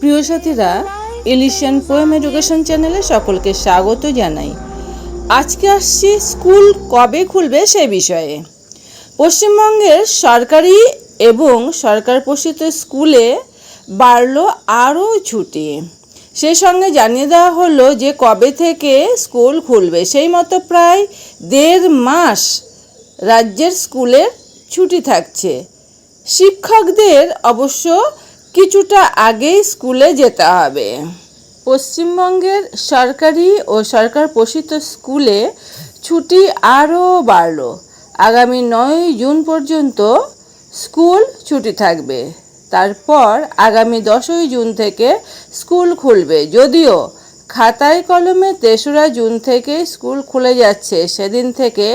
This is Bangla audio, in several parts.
প্রিয় সাথীরা ইলিশিয়ান পোয়েম এডুকেশন চ্যানেলে সকলকে স্বাগত জানাই। আজকে আসছি স্কুল কবে খুলবে সে বিষয়ে। পশ্চিমবঙ্গের সরকারি এবং সরকার পোষিত স্কুলে বাড়ল আরও ছুটি। সেই সঙ্গে জানিয়ে দেওয়া হলো যে কবে থেকে স্কুল খুলবে, সেই মতো প্রায় দেড় মাস রাজ্যের স্কুলের ছুটি থাকছে। শিক্ষকদের অবশ্য কিছুটা আগেই স্কুলে যেতে হবে। পশ্চিমবঙ্গের সরকারি ও সরকার পোষিত স্কুলে ছুটি আরও বাড়ল। আগামী নয় জুন পর্যন্ত স্কুল ছুটি থাকবে। তারপর আগামী দশই জুন থেকে স্কুল খুলবে। যদিও খাতায় কলমে তেসরা জুন থেকে স্কুল খুলে যাচ্ছে। সেদিন থেকে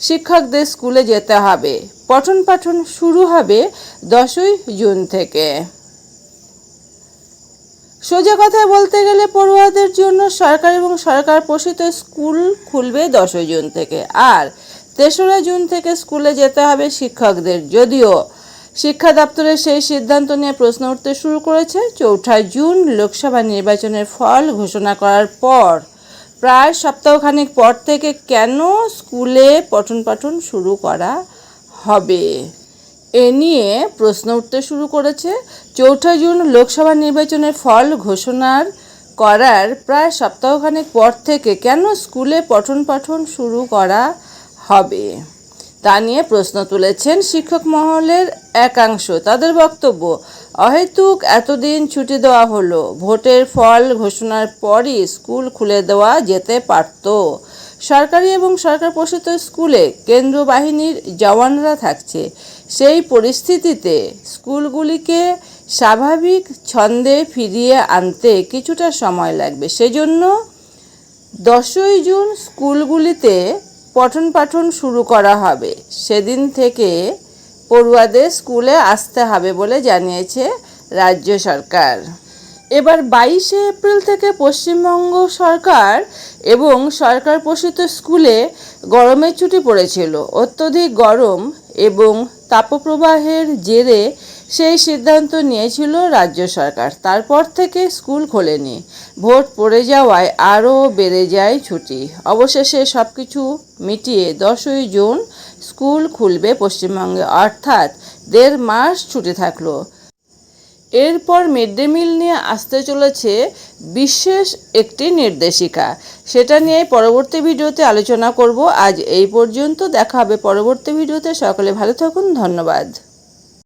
শিক্ষকদের স্কুলে যেতে হবে। পঠন পাঠন শুরু হবে দশই জুন থেকে। সোজা কথায় বলতে গেলে পড়ুয়াদের জন্য সরকার এবং সরকার পোষিত স্কুল খুলবে দশই জুন থেকে। আর তেসরা জুন থেকে স্কুলে যেতে হবে শিক্ষকদের। যদিও শিক্ষা দপ্তরের সেই সিদ্ধান্ত নিয়ে প্রশ্ন উঠতে শুরু করেছে, চৌঠা জুন লোকসভা নির্বাচনের ফল ঘোষণা করার পর। প্রায় সপ্তাহখানেক পর থেকে কেন স্কুলে পঠন পাঠন শুরু করা হবে? এ নিয়ে প্রশ্ন উঠতে শুরু করেছে। চৌঠা জুন লোকসভা নির্বাচনের ফল ঘোষণার করার প্রায় সপ্তাহখানেক পর থেকে কেন স্কুলে পঠন পাঠন শুরু করা হবে? তা নিয়ে প্রশ্ন তুলেছেন শিক্ষক মহলের একাংশ। তাদের বক্তব্য, অহেতুক এতদিন ছুটি দেওয়া হলো। ভোটের ফল ঘোষণার পরই স্কুল খুলে দেওয়া যেতে পারত। সরকারি এবং সরকার পোষিত স্কুলে কেন্দ্র বাহিনীর জওয়ানরা থাকছে। সেই পরিস্থিতিতে স্কুলগুলিকে স্বাভাবিক ছন্দে ফিরিয়ে আনতে কিছুটা সময় লাগবে। সেজন্য দশই জুন স্কুলগুলিতে পঠন পাঠন শুরু করা হবে। সেদিন থেকে পড়ুয়াদের স্কুলে আসতে হবে বলে জানিয়েছে রাজ্য সরকার। এবার বাইশে এপ্রিল থেকে পশ্চিমবঙ্গ সরকার এবং সরকার পোষিত স্কুলে গরমের ছুটি পড়েছিল। অত্যধিক গরম এবং তাপপ্রবাহের জেরে সেই সিদ্ধান্ত নিয়েছিল রাজ্য সরকার। তারপর থেকে স্কুল খোলেনি। ভোট পড়ে যাওয়ায় আরও বেড়ে যায় ছুটি। অবশেষে সব কিছু মিটিয়ে দশই জুন স্কুল খুলবে পশ্চিমবঙ্গে। অর্থাৎ দেড় মাস ছুটি থাকল। এরপর মিড ডে মিল নিয়ে আসতে চলেছে বিশেষ একটি নির্দেশিকা। সেটা নিয়ে পরবর্তী ভিডিওতে আলোচনা করব। আজ এই পর্যন্ত। দেখা হবে পরবর্তী ভিডিওতে। সকলে ভালো থাকুন। ধন্যবাদ।